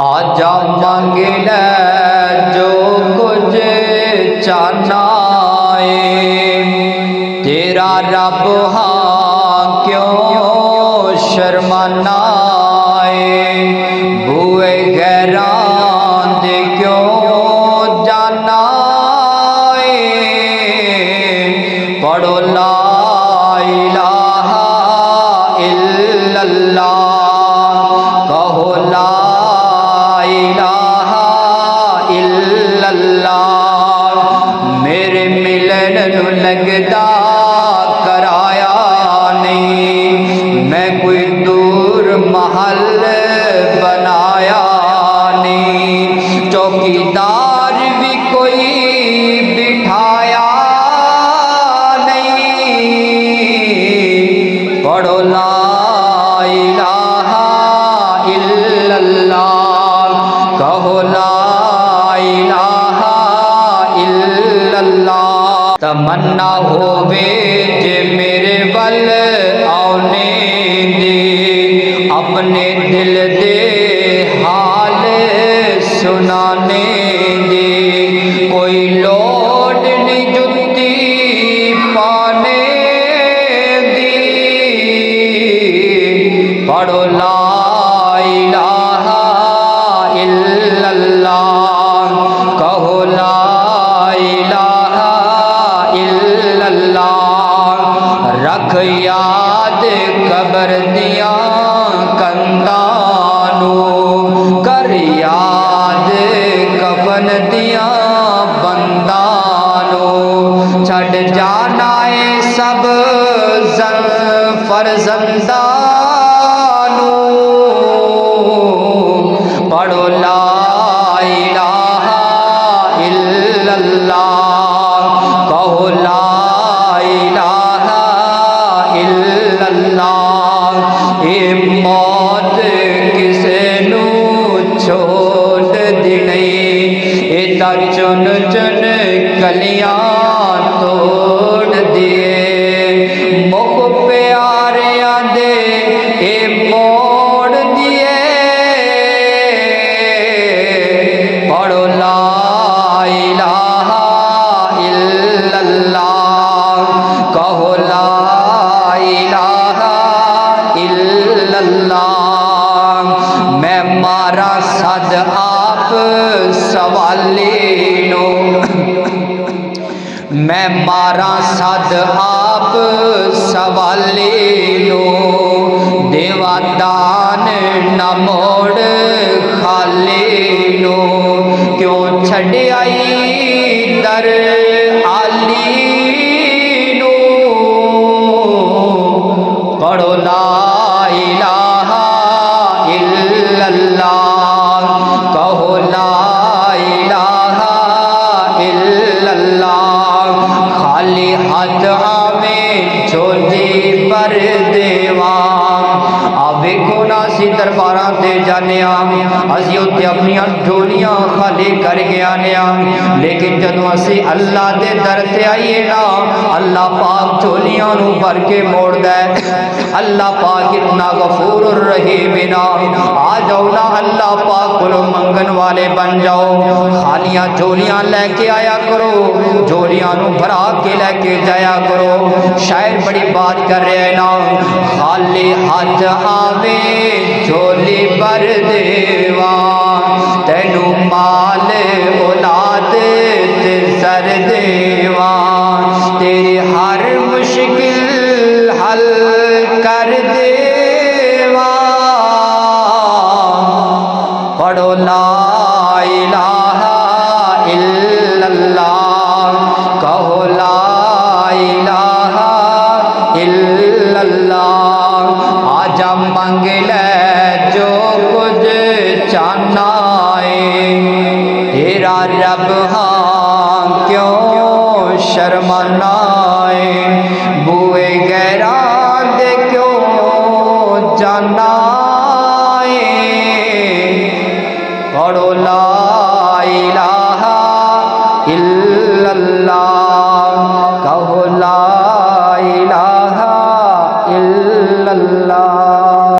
ਆਜਾ ਮੰਗ ਲੈ ਜੋ ਕੁਝ ਚਾਹਨਾਏ। ਤੇਰਾ ਰੱਬ ਹਾਂ ਕਿਉਂ ਸ਼ਰਮਾਨਾਏ? ਬੂਏ ਗਹਿਰਾਂ ਦੇ ਕਿਉਂ ਜਾਨਾ? کرایا نہیں، میں کوئی دور محل بنایا نہیں۔ چوکیدار بھی کوئی بٹھایا نہیں۔ پڑھو لا الہ الا اللہ، کہو لا الہ الا اللہ۔ تمنا ہووے جے میرے ول آنے دی اپنے دل دے حال سنانے دی کوئی لوڑ نہیں جتی پانے دی پڑھو لا جانا سب زن فرزندانو۔ پڑھو لا الہ الا اللہ۔ کہو لا الہ الا اللہ۔ اے موت کسے نو چھوڑ دی اے تا چن چن کلیاں میں مارا صد آپ سوالی میں مارا سد آپ سوال لو۔ دیوا دان نہ موڑ خالی درباراں تے جانے آم اسی اتنے اپنی جھولیاں خالی کر گیا نیا لیکن جدو اسی اللہ دے در تے آئیے نا، اللہ پاک جھولیاں نو بھر کے موڑ دے اللہ پاک اتنا غفور الرحیم نا۔ آ جاؤ نا، اللہ پاک کو منگن والے بن جاؤ۔ خالیاں جھولیاں لے کے آیا کرو جھولیاں نو بھرا کے لے کے جایا کرو۔ شاعر بڑی بات کر رہے ہیں نا۔ خالی ہاتھ آوے جھولی بر دیوان رب ہاں کیوں شرمنائے؟ بوئے غیران